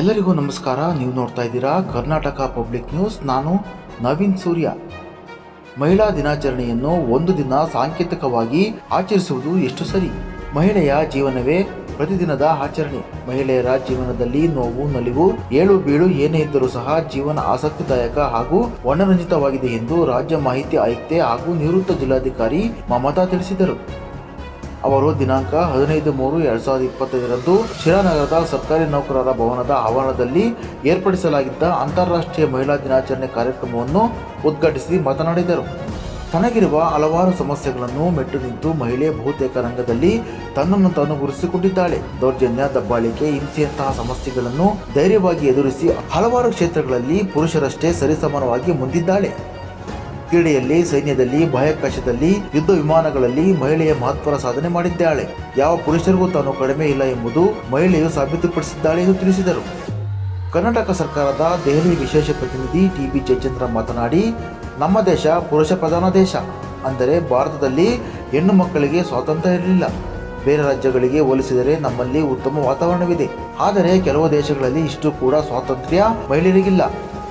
ಎಲ್ಲರಿಗೂ ನಮಸ್ಕಾರ. ನೀವು ನೋಡ್ತಾ ಇದ್ದೀರಾ ಕರ್ನಾಟಕ ಪಬ್ಲಿಕ್ ನ್ಯೂಸ್ ನಾನು ನವೀನ್ ಸೂರ್ಯ. ಮಹಿಳಾ ದಿನಾಚರಣೆಯನ್ನು ಒಂದು ದಿನ ಸಾಂಕೇತಿಕವಾಗಿ ಆಚರಿಸುವುದು ಎಷ್ಟು ಸರಿ? ಮಹಿಳೆಯ ಜೀವನವೇ ಪ್ರತಿದಿನದ ಆಚರಣೆ. ಮಹಿಳೆಯರ ಜೀವನದಲ್ಲಿ ನೋವು, ನಲಿವು, ಏಳು ಬೀಳು ಏನೇ ಇದ್ದರೂ ಸಹ ಜೀವನ ಆಸಕ್ತಿದಾಯಕ ಹಾಗೂ ವರ್ಣರಂಜಿತವಾಗಿದೆ ಎಂದು ರಾಜ್ಯ ಮಾಹಿತಿ ಆಯುಕ್ತೆ ಹಾಗೂ ನಿವೃತ್ತ ಜಿಲ್ಲಾಧಿಕಾರಿ ಮಮತಾ ತಿಳಿಸಿದರು. ಅವರು ದಿನಾಂಕ ಹದಿನೈದು ಮೂರು ಎರಡ್ ಸಾವಿರದ ಇಪ್ಪತ್ತೈದರಂದು ಶಿರಾನಗರದ ಸರ್ಕಾರಿ ನೌಕರರ ಭವನದ ಆವರಣದಲ್ಲಿ ಏರ್ಪಡಿಸಲಾಗಿದ್ದ ಅಂತಾರಾಷ್ಟ್ರೀಯ ಮಹಿಳಾ ದಿನಾಚರಣೆ ಕಾರ್ಯಕ್ರಮವನ್ನು ಉದ್ಘಾಟಿಸಿ ಮಾತನಾಡಿದರು. ತನಗಿರುವ ಹಲವಾರು ಸಮಸ್ಯೆಗಳನ್ನು ಮೆಟ್ಟು ನಿಂತು ಮಹಿಳೆ ಬಹುತೇಕ ರಂಗದಲ್ಲಿ ತನ್ನನ್ನು ತಾನು ಗುರುತಿಸಿಕೊಂಡಿದ್ದಾಳೆ. ದೌರ್ಜನ್ಯ, ದಬ್ಬಾಳಿಕೆ, ಹಿಂಸೆಯಂತಹ ಸಮಸ್ಯೆಗಳನ್ನು ಧೈರ್ಯವಾಗಿ ಎದುರಿಸಿ ಹಲವಾರು ಕ್ಷೇತ್ರಗಳಲ್ಲಿ ಪುರುಷರಷ್ಟೇ ಸರಿಸಮಾನವಾಗಿ ಮುಂದಿದ್ದಾಳೆ. ಕ್ರೀಡೆಯಲ್ಲಿ, ಸೈನ್ಯದಲ್ಲಿ, ಬಾಹ್ಯಾಕಾಶದಲ್ಲಿ, ಯುದ್ಧ ವಿಮಾನಗಳಲ್ಲಿ ಮಹಿಳೆಯ ಮಹತ್ವರ ಸಾಧನೆ ಮಾಡಿದ್ದಾಳೆ. ಯಾವ ಪುರುಷರಿಗೂ ತಾನು ಕಡಿಮೆ ಇಲ್ಲ ಎಂಬುದು ಮಹಿಳೆಯು ಸಾಬೀತುಪಡಿಸಿದ್ದಾಳೆ ಎಂದು ತಿಳಿಸಿದರು. ಕರ್ನಾಟಕ ಸರ್ಕಾರದ ದೆಹಲಿ ವಿಶೇಷ ಪ್ರತಿನಿಧಿ ಟಿ ಬಿ ಜಯಚಂದ್ರ ಮಾತನಾಡಿ, ನಮ್ಮ ದೇಶ ಪುರುಷ ಪ್ರಧಾನ ದೇಶ. ಅಂದರೆ ಭಾರತದಲ್ಲಿ ಹೆಣ್ಣು ಮಕ್ಕಳಿಗೆ ಸ್ವಾತಂತ್ರ್ಯ ಇರಲಿಲ್ಲ. ಬೇರೆ ರಾಜ್ಯಗಳಿಗೆ ಹೋಲಿಸಿದರೆ ನಮ್ಮಲ್ಲಿ ಉತ್ತಮ ವಾತಾವರಣವಿದೆ. ಆದರೆ ಕೆಲವು ದೇಶಗಳಲ್ಲಿ ಇಷ್ಟು ಕೂಡ ಸ್ವಾತಂತ್ರ್ಯ ಮಹಿಳೆಯರಿಗಿಲ್ಲ.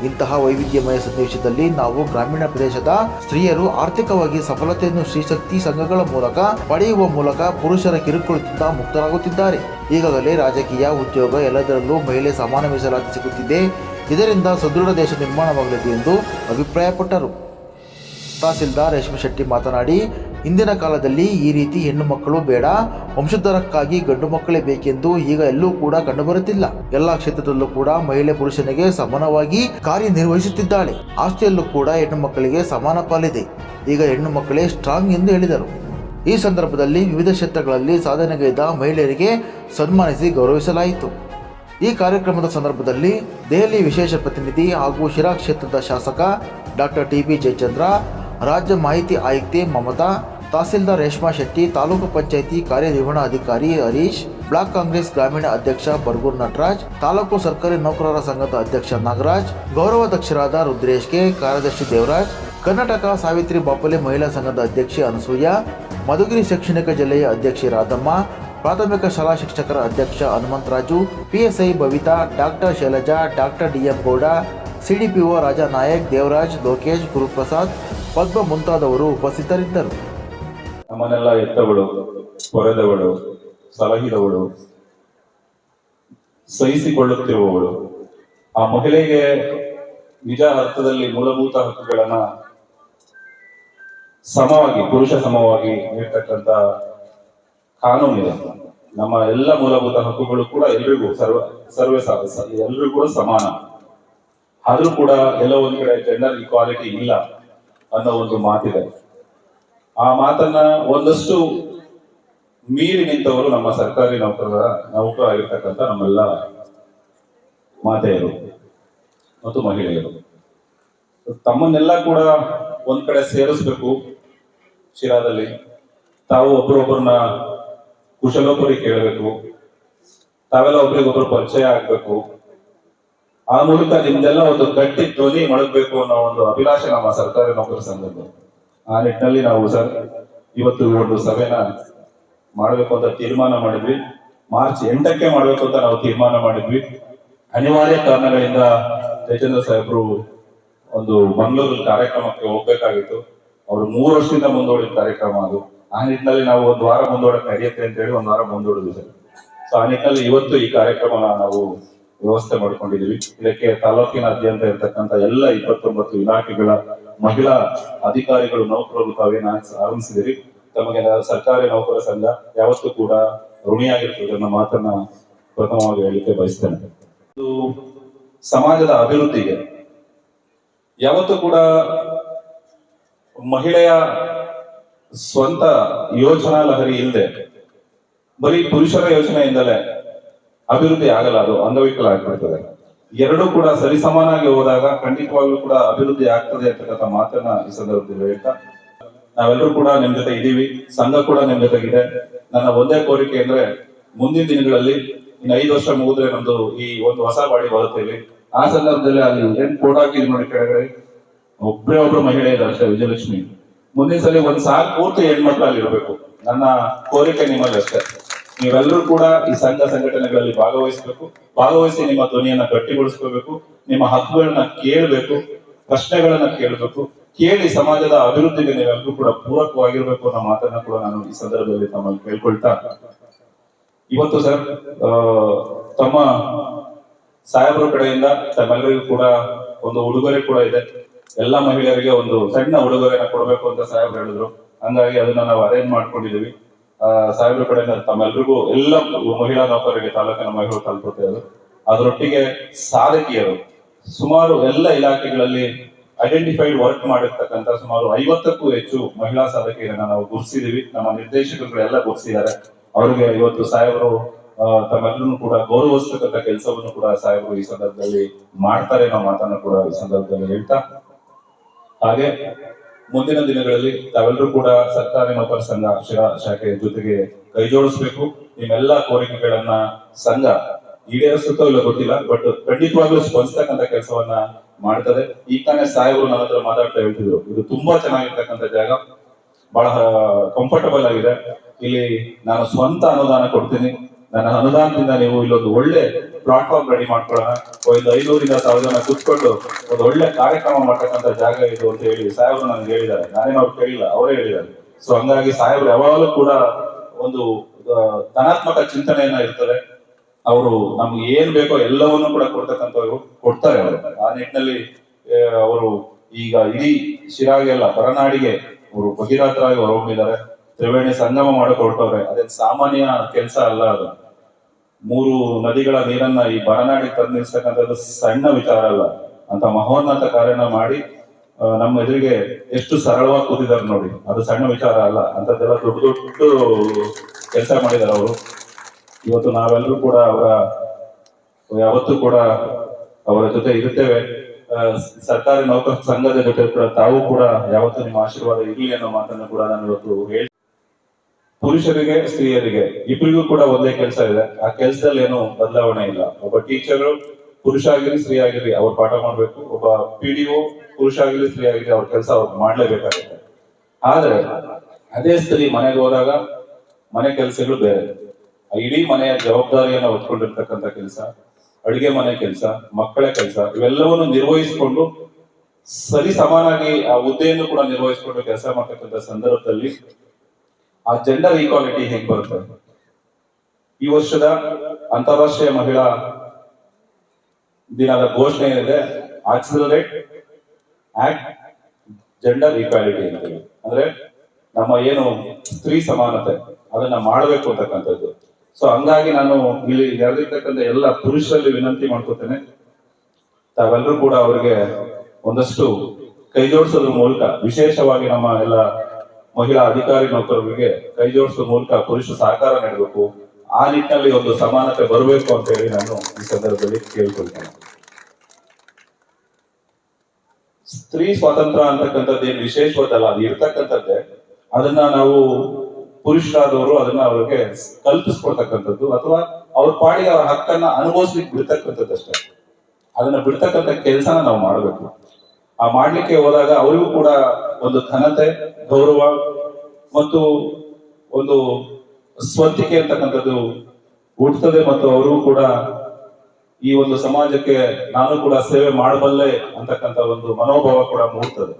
ಇಂತಹ ವೈವಿಧ್ಯಮಯ ಸನ್ನಿವೇಶದಲ್ಲಿ ನಾವು ಗ್ರಾಮೀಣ ಪ್ರದೇಶದ ಸ್ತ್ರೀಯರು ಆರ್ಥಿಕವಾಗಿ ಸಫಲತೆಯನ್ನು ಶ್ರೀಶಕ್ತಿ ಸಂಘಗಳ ಮೂಲಕ ಪಡೆಯುವ ಮೂಲಕ ಪುರುಷರ ಕಿರುಕುಳದಿಂದ ಮುಕ್ತರಾಗುತ್ತಿದ್ದಾರೆ. ಈಗಾಗಲೇ ರಾಜಕೀಯ, ಉದ್ಯೋಗ ಎಲ್ಲದರಲ್ಲೂ ಮಹಿಳೆ ಸಮಾನ ಮೀಸಲಾತಿ ಸಿಗುತ್ತಿದೆ. ಇದರಿಂದ ಸದೃಢ ದೇಶ ನಿರ್ಮಾಣವಾಗಲಿದೆ ಎಂದು ಅಭಿಪ್ರಾಯಪಟ್ಟರು. ತಹಸೀಲ್ದಾರ್ ರೇಷ್ಮೆ ಶೆಟ್ಟಿ ಮಾತನಾಡಿ ಇಂದಿನ ಕಾಲದಲ್ಲಿ ಈ ರೀತಿ ಹೆಣ್ಣು ಮಕ್ಕಳು ಬೇಡ ವಂಶೋದ್ಧಾರಕ್ಕಾಗಿ ಗಂಡು ಮಕ್ಕಳೇ ಬೇಕೆಂದು ಈಗ ಎಲ್ಲೂ ಕೂಡ ಕಂಡುಬರುತ್ತಿಲ್ಲ ಎಲ್ಲಾ ಕ್ಷೇತ್ರದಲ್ಲೂ ಕೂಡ ಮಹಿಳೆ ಪುರುಷನಿಗೆ ಸಮಾನವಾಗಿ ಕಾರ್ಯನಿರ್ವಹಿಸುತ್ತಿದ್ದಾಳೆ. ಆಸ್ತಿಯಲ್ಲೂ ಕೂಡ ಹೆಣ್ಣು ಮಕ್ಕಳಿಗೆ ಸಮಾನ ಪಾಲಿದೆ. ಈಗ ಹೆಣ್ಣು ಮಕ್ಕಳೇ ಸ್ಟ್ರಾಂಗ್ ಎಂದು ಹೇಳಿದರು. ಈ ಸಂದರ್ಭದಲ್ಲಿ ವಿವಿಧ ಕ್ಷೇತ್ರಗಳಲ್ಲಿ ಸಾಧನೆಗೈದ ಮಹಿಳೆಯರಿಗೆ ಸನ್ಮಾನಿಸಿ ಗೌರವಿಸಲಾಯಿತು. ಈ ಕಾರ್ಯಕ್ರಮದ ಸಂದರ್ಭದಲ್ಲಿ ದೆಹಲಿ ವಿಶೇಷ ಪ್ರತಿನಿಧಿ ಹಾಗೂ ಶಿರಾ ಕ್ಷೇತ್ರದ ಶಾಸಕ ಡಾಕ್ಟರ್ ಟಿ ಬಿ ಜಯಚಂದ್ರ, ರಾಜ್ಯ ಮಾಹಿತಿ ಆಯುಕ್ತೆ ಮಮತಾ ತಹಸೀಲ್ದಾರ್ ರೇಷ್ಮಾ ಶೆಟ್ಟಿ, ತಾಲೂಕು ಪಂಚಾಯಿತಿ ಕಾರ್ಯನಿರ್ವಹಣಾಧಿಕಾರಿ ಹರೀಶ್, ಬ್ಲಾಕ್ ಕಾಂಗ್ರೆಸ್ ಗ್ರಾಮೀಣ ಅಧ್ಯಕ್ಷ ಬರ್ಗೂರ್ ನಟರಾಜ್, ತಾಲೂಕು ಸರ್ಕಾರಿ ನೌಕರರ ಸಂಘದ ಅಧ್ಯಕ್ಷ ನಾಗರಾಜ್ ಗೌರವಾಧ್ಯಕ್ಷರಾದ ರುದ್ರೇಶ್ಗೆ ಕಾರ್ಯದರ್ಶಿ ದೇವರಾಜ್, ಕರ್ನಾಟಕ ಸಾವಿತ್ರಿ ಬಾಪಲೆ ಮಹಿಳಾ ಸಂಘದ ಅಧ್ಯಕ್ಷೆ ಅನಸೂಯ, ಮಧುಗಿರಿ ಶೈಕ್ಷಣಿಕ ಜಿಲ್ಲೆಯ ಅಧ್ಯಕ್ಷೆ ರಾಧಮ್ಮ, ಪ್ರಾಥಮಿಕ ಶಾಲಾ ಶಿಕ್ಷಕರ ಅಧ್ಯಕ್ಷ Hanumantharaju, PSI Bavitha doctor Shailaja, doctor DM Gowda, CDPO Raja Nayak Devaraj, Lokesh Guruprasad, Padma ಮುಂತಾದವರು ಉಪಸ್ಥಿತರಿದ್ದರು. ನಮ್ಮನ್ನೆಲ್ಲ ಎತ್ತವಳು ಕೊರೆದವಳು, ಸಲಹಿದವಳು, ಸಹಿಸಿಕೊಳ್ಳುತ್ತಿರುವವಳು. ಆ ಮಹಿಳೆಗೆ ನಿಜ ಅರ್ಥದಲ್ಲಿ ಮೂಲಭೂತ ಹಕ್ಕುಗಳನ್ನ ಸಮವಾಗಿ, ಪುರುಷ ಸಮವಾಗಿ ನೀಡ್ತಕ್ಕಂತ ಕಾನೂನಿದೆ ನಮ್ಮ ಎಲ್ಲ ಮೂಲಭೂತ ಹಕ್ಕುಗಳು ಕೂಡ ಎಲ್ರಿಗೂ ಸರ್ವ, ಸರ್ವೇ ಎಲ್ರಿಗೂ ಕೂಡ ಸಮಾನ. ಆದ್ರೂ ಕೂಡ ಎಲ್ಲ ಒಂದ್ ಕಡೆ ಜೆಂಡರ್ ಇಕ್ವಾಲಿಟಿ ಇಲ್ಲ ಅನ್ನೋ ಒಂದು ಮಾತಿದೆ. ಆ ಮಾತನ್ನ ಒಂದಷ್ಟು ಮೀರಿ ನಿಂತವರು ನಮ್ಮ ಸರ್ಕಾರಿ ನೌಕರರ ನೌಕರಾಗಿರ್ತಕ್ಕಂಥ ನಮ್ಮೆಲ್ಲ ಮಾತೆಯರು ಮತ್ತು ಮಹಿಳೆಯರು. ತಮ್ಮನ್ನೆಲ್ಲ ಕೂಡ ಒಂದ್ ಕಡೆ ಸೇರಿಸ್ಬೇಕು ಶಿರಾದಲ್ಲಿ. ತಾವು ಒಬ್ರೊಬ್ಬರನ್ನ ಕುಶಲೊಬ್ಬರಿಗೆ ಕೇಳಬೇಕು. ತಾವೆಲ್ಲ ಒಬ್ರಿಗೊಬ್ರು ಪರಿಚಯ ಆಗ್ಬೇಕು. ಆ ಮೂಲಕ ನಿಮ್ದೆಲ್ಲ ಒಂದು ಗಟ್ಟಿ ಧ್ವನಿ ಮೊಳಗಬೇಕು ಅನ್ನೋ ಒಂದು ಅಭಿಲಾಷೆ ನಮ್ಮ ಸರ್ಕಾರಿ ನೌಕರ ಸಂಘದ್ದು. ಆ ನಿಟ್ಟಿನಲ್ಲಿ ನಾವು ಸರ್ ಇವತ್ತು ಒಂದು ಸಭೆನ ಮಾಡಬೇಕು ಅಂತ ತೀರ್ಮಾನ ಮಾಡಿದ್ವಿ. ಮಾರ್ಚ್ ಎಂಟಕ್ಕೆ ಮಾಡಬೇಕು ಅಂತ ನಾವು ತೀರ್ಮಾನ ಮಾಡಿದ್ವಿ. ಅನಿವಾರ್ಯ ಕಾರಣಗಳಿಂದ ಜಯಚಂದ್ರ ಸಾಹೇಬ್ರು ಒಂದು ಮಂಗಳೂರು ಕಾರ್ಯಕ್ರಮಕ್ಕೆ ಹೋಗ್ಬೇಕಾಗಿತ್ತು. ಅವರು ಮೂರು ವರ್ಷದಿಂದ ಮುಂದೂಡಿದ ಕಾರ್ಯಕ್ರಮ ಅದು. ಆ ನಿಟ್ಟಿನಲ್ಲಿ ನಾವು ಒಂದು ವಾರ ಮುಂದೂಡಕ್ಕೆ ನಡೆಯುತ್ತೆ ಅಂತ ಹೇಳಿ ಒಂದು ವಾರ ಮುಂದೂಡಿದ್ವಿ ಸರ್. ಸೊ ಆ ನಿಟ್ಟಿನಲ್ಲಿ ಇವತ್ತು ಈ ಕಾರ್ಯಕ್ರಮನ ನಾವು ವ್ಯವಸ್ಥೆ ಮಾಡಿಕೊಂಡಿದ್ದೀವಿ ಇದಕ್ಕೆ ತಾಲೂಕಿನಾದ್ಯಂತ ಇರತಕ್ಕಂತ ಎಲ್ಲ ಇಪ್ಪತ್ತೊಂಬತ್ತು ಇಲಾಖೆಗಳ ಮಹಿಳಾ ಅಧಿಕಾರಿಗಳು, ನೌಕರರು ತಾವೇನ ಆರಂಭಿಸಿದಿರಿ ತಮಗೆ ಸರ್ಕಾರಿ ನೌಕರ ಸಂಘ ಯಾವತ್ತೂ ಕೂಡ ಋಣಿಯಾಗಿರ್ತದೆ ಅನ್ನೋ ಮಾತನ್ನ ಪ್ರಥಮವಾಗಿ ಹೇಳಲಿಕ್ಕೆ ಬಯಸ್ತೇನೆ. ಇದು ಸಮಾಜದ ಅಭಿವೃದ್ಧಿಗೆ ಯಾವತ್ತೂ ಕೂಡ ಮಹಿಳೆಯ ಸ್ವಂತ ಯೋಜನಾ ಲಹರಿ ಇಲ್ಲದೆ, ಬರೀ ಪುರುಷರ ಯೋಜನೆಯಿಂದಲೇ ಅಭಿವೃದ್ಧಿ ಆಗಲ್ಲ, ಅದು ಅಂಗವಿಕಲ ಆಗ್ಬಿಡ್ತದೆ. ಎರಡೂ ಕೂಡ ಸರಿಸಮಾನಾಗಿ ಹೋದಾಗ ಖಂಡಿತವಾಗ್ಲೂ ಕೂಡ ಅಭಿವೃದ್ಧಿ ಆಗ್ತದೆ ಅಂತಕ್ಕಂಥ ಮಾತನ್ನ ಈ ಸಂದರ್ಭದಲ್ಲಿ ಹೇಳ್ತಾ, ನಾವೆಲ್ಲರೂ ಕೂಡ ನಿಮ್ ಜೊತೆ ಇದ್ದೀವಿ, ಸಂಘ ಕೂಡ ನಿಮ್ ಜೊತೆಗಿದೆ. ನನ್ನ ಒಂದೇ ಕೋರಿಕೆ ಅಂದ್ರೆ ಮುಂದಿನ ದಿನಗಳಲ್ಲಿ, ಇನ್ನು ಐದು ವರ್ಷ ಮುಗಿದ್ರೆ ನಮ್ದು ಈ ಒಂದು ಹೊಸ ಬಾಡಿ ಬರುತ್ತೇವೆ ಆ ಸಂದರ್ಭದಲ್ಲಿ ಅಲ್ಲಿ ಏನ್ ಕೋಡ್ ಹಾಕಿದ್ ನೋಡಿ ಕೆಳಗಡೆ ಒಬ್ಬರೇ ಒಬ್ರು ಮಹಿಳೆ ಇದ್ದಾರೆ ಅಷ್ಟೇ ವಿಜಯಲಕ್ಷ್ಮಿ. ಮುಂದಿನ ಸಲ ಒಂದ್ ಸಾಕು ಪೂರ್ತಿ ಹೆಣ್ಮಕ್ಳು ಅಲ್ಲಿ ಇರಬೇಕು. ನನ್ನ ಕೋರಿಕೆ ನಿಮ್ಮಲ್ಲಿ ಅಷ್ಟೇ. ನೀವೆಲ್ಲರೂ ಕೂಡ ಈ ಸಂಘ ಸಂಘಟನೆಗಳಲ್ಲಿ ಭಾಗವಹಿಸಬೇಕು. ಭಾಗವಹಿಸಿ ನಿಮ್ಮ ಧ್ವನಿಯನ್ನ ಗಟ್ಟಿಗೊಳಿಸ್ಕೋಬೇಕು. ನಿಮ್ಮ ಹಕ್ಕುಗಳನ್ನ ಕೇಳಬೇಕು. ಪ್ರಶ್ನೆಗಳನ್ನ ಕೇಳಬೇಕು. ಕೇಳಿ ಸಮಾಜದ ಅಭಿವೃದ್ಧಿಗೆ ನೀವೆಲ್ಲರೂ ಕೂಡ ಪೂರಕವಾಗಿರ್ಬೇಕು ಅನ್ನೋ ಮಾತನ್ನ ಕೂಡ ನಾನು ಈ ಸಂದರ್ಭದಲ್ಲಿ ತಮ್ಮಲ್ಲಿ ಕೇಳ್ಕೊಳ್ತಾ ಇವತ್ತು ಸರ್ ತಮ್ಮ ಸಾಹೇಬರ ಕಡೆಯಿಂದ ತಮ್ಮೆಲ್ಲರಿಗೂ ಕೂಡ ಒಂದು ಉಡುಗೊರೆ ಕೂಡ ಇದೆ. ಎಲ್ಲಾ ಮಹಿಳೆಯರಿಗೆ ಒಂದು ಸಣ್ಣ ಉಡುಗೊರೆನ ಕೊಡಬೇಕು ಅಂತ ಸಾಹೇಬ್ರು ಹೇಳಿದ್ರು. ಹಂಗಾಗಿ ಅದನ್ನ ನಾವು ಅರೇಂಜ್ ಮಾಡ್ಕೊಂಡಿದೀವಿ ಸಾಹೇಬ್ರ ಕಡೆಯಿಂದ ತಮ್ಮೆಲ್ಲರಿಗೂ ಎಲ್ಲ ಮಹಿಳಾ ನೌಕರರಿಗೆ ತಾಲೂಕಿನ ಮಹಿಳೆ ತಲುಪುತ್ತೆ ಅದು. ಅದರೊಟ್ಟಿಗೆ ಸಾಧಕಿಯರು, ಸುಮಾರು ಎಲ್ಲ ಇಲಾಖೆಗಳಲ್ಲಿ ಐಡೆಂಟಿಫೈಡ್ ವರ್ಕ್ ಮಾಡಿರ್ತಕ್ಕಂಥ ಸುಮಾರು ಐವತ್ತಕ್ಕೂ ಹೆಚ್ಚು ಮಹಿಳಾ ಸಾಧಕಿಯರನ್ನ ನಾವು ಗುರುತಿಸಿದೀವಿ. ನಮ್ಮ ನಿರ್ದೇಶಕರುಗಳೆಲ್ಲ ಗುರುತಿಸಿದ್ದಾರೆ. ಅವರಿಗೆ ಇವತ್ತು ಸಾಹೇಬರು ತಮ್ಮೆಲ್ಲರೂ ಕೂಡ ಗೌರವಿಸ್ತಕ್ಕಂಥ ಕೆಲಸವನ್ನು ಕೂಡ ಸಾಹೇಬರು ಈ ಸಂದರ್ಭದಲ್ಲಿ ಮಾಡ್ತಾರೆ ಅನ್ನೋ ಮಾತನ್ನು ಕೂಡ ಈ ಸಂದರ್ಭದಲ್ಲಿ ಹೇಳ್ತಾ. ಹಾಗೆ ಮುಂದಿನ ದಿನಗಳಲ್ಲಿ ತಾವೆಲ್ಲರೂ ಕೂಡ ಸರ್ಕಾರಿ ನೌಕರ ಸಂಘ, ಶಿರಾ ಶಾಖೆ ಜೊತೆಗೆ ಕೈ ಜೋಡಿಸ್ಬೇಕು. ನಿಮ್ಮೆಲ್ಲ ಕೋರಿಕೆಗಳನ್ನ ಸಂಘ ಈಡೇರಿಸುತ್ತೋ ಇಲ್ಲ ಗೊತ್ತಿಲ್ಲ, ಬಟ್ ಖಂಡಿತವಾಗ್ಲೂ ಸ್ಪಂದಿಸ್ತಕ್ಕಂಥ ಕೆಲಸವನ್ನ ಮಾಡ್ತದೆ. ಈಗ ತಾನೇ ಸಾಹೇಬರು ನನ್ನ ಹತ್ರ ಮಾತಾಡ್ತಾ ಹೇಳ್ತಿದ್ರು. ಇದು ತುಂಬಾ ಚೆನ್ನಾಗಿರ್ತಕ್ಕಂಥ ಜಾಗ. ಬಹಳ ಕಂಫರ್ಟಬಲ್ ಆಗಿದೆ. ಇಲ್ಲಿ ನಾನು ಸ್ವಂತ ಅನುದಾನ ಕೊಡ್ತೀನಿ. ನನ್ನ ಅನುದಾನದಿಂದ ನೀವು ಇಲ್ಲೊಂದು ಒಳ್ಳೆ ಪ್ಲಾಟ್ಫಾರ್ಮ್ ರೆಡಿ ಮಾಡ್ಕೊಳ್ಳೋಣ. ಒಂದು ಐನೂರಿಂದ ಸಾವಿರ ಜನ ಕೂತ್ಕೊಂಡು ಒಂದು ಒಳ್ಳೆ ಕಾರ್ಯಕ್ರಮ ಮಾಡ್ತಕ್ಕಂಥ ಜಾಗ ಇದು ಅಂತ ಹೇಳಿ ಸಾಹೇಬ್ರು ನನಗೆ ಹೇಳಿದ್ದಾರೆ. ನಾನೇನು ಅವ್ರು ಕೇಳಿಲ್ಲ, ಅವರೇ ಹೇಳಿದ್ದಾರೆ. ಸೊ ಹಂಗಾಗಿ ಸಾಹೇಬ್ರು ಯಾವಾಗಲೂ ಕೂಡ ಒಂದು ಧನಾತ್ಮಕ ಚಿಂತನೆಯನ್ನ ಇರ್ತದೆ ಅವರು ನಮ್ಗೆ ಏನ್ ಬೇಕೋ ಎಲ್ಲವನ್ನೂ ಕೂಡ ಕೊಡ್ತಕ್ಕಂಥವ್ರು ಕೊಡ್ತಾರೆ ಅವರು. ಆ ನಿಟ್ಟಿನಲ್ಲಿ ಅವರು ಈಗ ಇಡೀ ಶಿರಾಗೆಲ್ಲ ಹೊರನಾಡಿಗೆ ಅವರು ಬಹಿರಾತರಾಗಿ ಹೊರಹೊಮ್ಮಿದ್ದಾರೆ. ತ್ರಿವೇಣಿ ಸಂಗಮ ಮಾಡಕ್ ಹೊರಟವ್ರೆ. ಅದೇನ್ ಸಾಮಾನ್ಯ ಕೆಲಸ ಅಲ್ಲ ಅದು. ಮೂರು ನದಿಗಳ ನೀರನ್ನ ಈ ಬರನಾಡಿಗೆ ತಂದು ನಿಲ್ಸ್ತಕ್ಕಂಥದ್ದು ಸಣ್ಣ ವಿಚಾರ ಅಲ್ಲ. ಅಂತ ಮಹೋನ್ನತ ಕಾರ್ಯನ ಮಾಡಿ ನಮ್ಮ ಎದುರಿಗೆ ಎಷ್ಟು ಸರಳವಾಗಿ ಕೂತಿದ್ದಾರೆ ನೋಡಿ. ಅದು ಸಣ್ಣ ವಿಚಾರ ಅಲ್ಲ. ಅಂತದ್ದೆಲ್ಲ ದೊಡ್ಡ ದೊಡ್ಡ ಕೆಲಸ ಮಾಡಿದ್ದಾರೆ ಅವರು. ಇವತ್ತು ನಾವೆಲ್ಲರೂ ಕೂಡ ಅವರ, ಯಾವತ್ತೂ ಕೂಡ ಅವರ ಜೊತೆ ಇರುತ್ತೇವೆ. ಸರ್ಕಾರಿ ನೌಕರ ಸಂಘದ ಜೊತೆ ಕೂಡ ತಾವು ಕೂಡ ಯಾವತ್ತೂ ನಿಮ್ಮ ಆಶೀರ್ವಾದ ಇರಲಿ ಅನ್ನೋ ಮಾತನ್ನು ಕೂಡ ನಾನು ಇವತ್ತು ಹೇಳಿ ಪುರುಷರಿಗೆ, ಸ್ತ್ರೀಯರಿಗೆ ಇಬ್ಬರಿಗೂ ಕೂಡ ಒಂದೇ ಕೆಲಸ ಇದೆ. ಆ ಕೆಲಸದಲ್ಲಿ ಏನು ಬದಲಾವಣೆ ಇಲ್ಲ. ಒಬ್ಬ ಟೀಚರ್ ಪುರುಷ ಆಗಿರಲಿ, ಸ್ತ್ರೀ ಆಗಿರ್ಲಿ, ಅವ್ರು ಪಾಠ ಮಾಡ್ಬೇಕು. ಒಬ್ಬ ಪಿ ಡಿ ಪುರುಷ ಆಗಿರಲಿ, ಸ್ತ್ರೀ ಆಗಿರ್ಲಿ, ಅವ್ರ ಕೆಲಸ ಅವ್ರು ಮಾಡ್ಲೇಬೇಕಾಗುತ್ತೆ. ಆದ್ರೆ, ಅದೇ ಸ್ತ್ರೀ ಮನೆಗೆ ಹೋದಾಗ ಮನೆ ಕೆಲಸಗಳು ಬೇರೆ. ಇಡೀ ಮನೆಯ ಜವಾಬ್ದಾರಿಯನ್ನ ಹೊತ್ಕೊಂಡಿರ್ತಕ್ಕಂಥ ಕೆಲಸ, ಅಡಿಗೆ ಮನೆ ಕೆಲಸ, ಮಕ್ಕಳ ಕೆಲಸ, ಇವೆಲ್ಲವನ್ನು ನಿರ್ವಹಿಸಿಕೊಂಡು ಸರಿ ಸಮಾನಾಗಿ ಆ ಹುದ್ದೆಯನ್ನು ಕೂಡ ನಿರ್ವಹಿಸಿಕೊಂಡು ಕೆಲಸ ಮಾಡ್ತಕ್ಕಂಥ ಸಂದರ್ಭದಲ್ಲಿ ಆ ಜೆಂಡರ್ ಈಕ್ವಾಲಿಟಿ ಹೇಗೆ ಬರುತ್ತೆ? ಈ ವರ್ಷದ ಅಂತಾರಾಷ್ಟ್ರೀಯ ಮಹಿಳಾ ದಿನದ ಘೋಷಣೆ ಏನಿದೆ ಆಕ್ಸಿಲರೇಟ್ ಆಕ್ಟ್ ಜೆಂಡರ್ ಈಕ್ವಾಲಿಟಿ ಅಂತ ಅಂದ್ರೆ ನಮ್ಮ ಏನು ಸ್ತ್ರೀ ಸಮಾನತೆ, ಅದನ್ನ ಮಾಡಬೇಕು ಅಂತಕ್ಕಂಥದ್ದು. ಸೊ ಹಂಗಾಗಿ ನಾನು ಇಲ್ಲಿ ನೆರೆದಿರ್ತಕ್ಕಂಥ ಎಲ್ಲ ಪುರುಷರಲ್ಲಿ ವಿನಂತಿ ಮಾಡ್ಕೋತೇನೆ. ತಾವೆಲ್ಲರೂ ಕೂಡ ಅವರಿಗೆ ಒಂದಷ್ಟು ಕೈ ಜೋಡಿಸೋದ್ರ ಮೂಲಕ, ವಿಶೇಷವಾಗಿ ನಮ್ಮ ಎಲ್ಲ ಮಹಿಳಾ ಅಧಿಕಾರಿ ನೌಕರರಿಗೆ ಕೈ ಜೋಡಿಸೋ ಮೂಲಕ ಪುರುಷ ಸಹಕಾರ ನೀಡಬೇಕು. ಆ ನಿಟ್ಟಿನಲ್ಲಿ ಒಂದು ಸಮಾನತೆ ಬರಬೇಕು ಅಂತ ಹೇಳಿ ನಾನು ಈ ಸಂದರ್ಭದಲ್ಲಿ ಕೇಳ್ಕೊಳ್ತೇನೆ. ಸ್ತ್ರೀ ಸ್ವಾತಂತ್ರ್ಯ ಅಂತಕ್ಕಂಥದ್ದು ಏನು ವಿಶೇಷವಾದಲ್ಲ, ಅದು ಇರ್ತಕ್ಕಂಥದ್ದೇ. ಅದನ್ನ ನಾವು ಪುರುಷರಾದವರು ಅದನ್ನ ಅವ್ರಿಗೆ ಕಲ್ಪಿಸ್ಕೊಡ್ತಕ್ಕಂಥದ್ದು ಅಥವಾ ಅವ್ರ ಪಾಡಿಗೆ ಅವರ ಹಕ್ಕನ್ನ ಅನುಭವಿಸ್ಲಿಕ್ಕೆ ಬಿಡ್ತಕ್ಕಂಥದ್ದು ಅಷ್ಟೇ. ಅದನ್ನ ಬಿಡ್ತಕ್ಕಂಥ ಕೆಲಸನ ನಾವು ಮಾಡಬೇಕು. ಆ ಮಾಡ್ಲಿಕ್ಕೆ ಹೋದಾಗ ಅವರಿಗೂ ಕೂಡ ಒಂದು ಘನತೆ, ಗೌರವ ಮತ್ತು ಒಂದು ಸ್ವಂತಿಕೆ ಅಂತಕ್ಕಂಥದ್ದು ಹುಟ್ಟುತ್ತದೆ ಮತ್ತು ಅವರು ಕೂಡ ಈ ಒಂದು ಸಮಾಜಕ್ಕೆ ನಾನು ಕೂಡ ಸೇವೆ ಮಾಡಬಲ್ಲೆ ಅಂತಕ್ಕಂಥ ಒಂದು ಮನೋಭಾವ ಕೂಡ ಮೂಡ್ತದೆ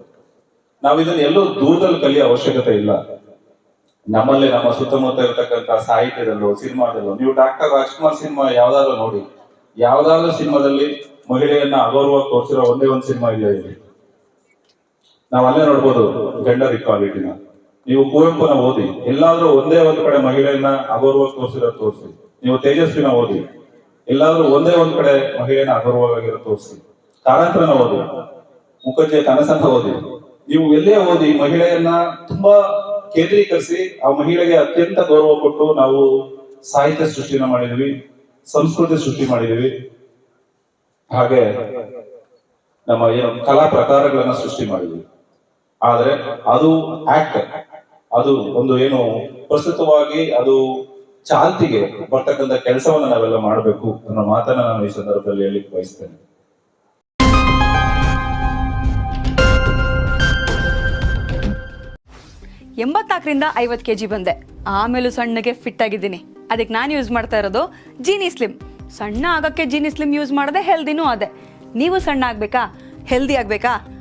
ಇದನ್ನ ಎಲ್ಲೂ ದೂರದಲ್ಲಿ ಕಲಿಯೋ ಅವಶ್ಯಕತೆ ಇಲ್ಲ. ನಮ್ಮಲ್ಲಿ ನಮ್ಮ ಸುತ್ತಮುತ್ತ ಇರತಕ್ಕಂತ ಸಾಹಿತ್ಯದಲ್ಲೂ, ಸಿನಿಮಾದಲ್ಲೋ, ನೀವು ಡಾಕ್ಟರ್ ರಾಜ್ಕುಮಾರ್ ಸಿನಿಮಾ ಯಾವ್ದಾದ್ರು ನೋಡಿ. ಯಾವ್ದಾದ್ರು ಸಿನಿಮಾದಲ್ಲಿ ಮಹಿಳೆಯನ್ನ ಅಗೌರವ ತೋರಿಸಿರೋ ಒಂದೇ ಒಂದು ಸಿನಿಮಾ ಇದೆಯಾ ಇಲ್ಲಿ? ನಾವು ಅಲ್ಲೇ ನೋಡ್ಬೋದು ಜೆಂಡರ್ ಇಕ್ವಾಲಿಟಿನ ನೀವು ಕುವೆಂಪುನ ಓದಿ, ಎಲ್ಲಾದ್ರೂ ಒಂದೇ ಒಂದ್ ಕಡೆ ಮಹಿಳೆಯನ್ನ ಅಗೌರವಾಗಿ ತೋರಿಸಿರೋ ತೋರಿಸಿ. ನೀವು ತೇಜಸ್ವಿನ ಓದಿ, ಎಲ್ಲಾದ್ರೂ ಒಂದೇ ಒಂದ್ ಕಡೆ ಮಹಿಳೆಯನ್ನ ಅಗೌರವವಾಗಿರೋ ತೋರಿಸಿ. ಕಾರಂತರನ ಓದಿ ಮುಖರ್ಜಿಯ ಕನಸನ್ನ ಓದಿ. ನೀವು ಎಲ್ಲೇ ಓದಿ, ಮಹಿಳೆಯನ್ನ ತುಂಬಾ ಕೇಂದ್ರೀಕರಿಸಿ, ಆ ಮಹಿಳೆಗೆ ಅತ್ಯಂತ ಗೌರವ ಕೊಟ್ಟು ನಾವು ಸಾಹಿತ್ಯ ಸೃಷ್ಟಿನ ಮಾಡಿದೀವಿ, ಸಂಸ್ಕೃತಿ ಸೃಷ್ಟಿ ಮಾಡಿದೀವಿ. ಹಾಗೆ ನಮ್ಮ ಕಲಾ ಪ್ರಕಾರಗಳನ್ನ ಸೃಷ್ಟಿ ಮಾಡಿದ್ವಿ. ಆದ್ರೆ ಅದು ಆಕ್ಟ್ ಅದು ಒಂದು ಏನು ಪ್ರಸ್ತುತವಾಗಿ ಅದು ಚಾಲ್ತಿಗೆ ಬರ್ತಕ್ಕಂಥ ಕೆಲಸವನ್ನು ನಾವೆಲ್ಲ ಮಾಡಬೇಕು ಅನ್ನೋ ಮಾತನ್ನ ನಾನು ಈ ಸಂದರ್ಭದಲ್ಲಿ ಹೇಳಲಿಕ್ಕೆ ಬಯಸ್ತೇನೆ. ಎಂಬತ್ನಾಲ್ಕರಿಂದ ಐವತ್ತು ಕೆ ಜಿ ಬಂದೆ. ಆಮೇಲೂ ಸಣ್ಣಗೆ ಫಿಟ್ ಆಗಿದ್ದೀನಿ. ಅದಕ್ಕೆ ನಾನು ಯೂಸ್ ಮಾಡ್ತಾ ಇರೋದು ಜೀನಿ ಸ್ಲಿಮ್ ಸಣ್ಣ ಆಗೋಕ್ಕೆ ಜೀನಿ ಸ್ಲಿಮ್ ಯೂಸ್ ಮಾಡದೆ ಹೆಲ್ದಿನೂ ಅದೇ. ನೀವು ಸಣ್ಣ ಆಗಬೇಕಾ? ಹೆಲ್ದಿ ಆಗಬೇಕಾ?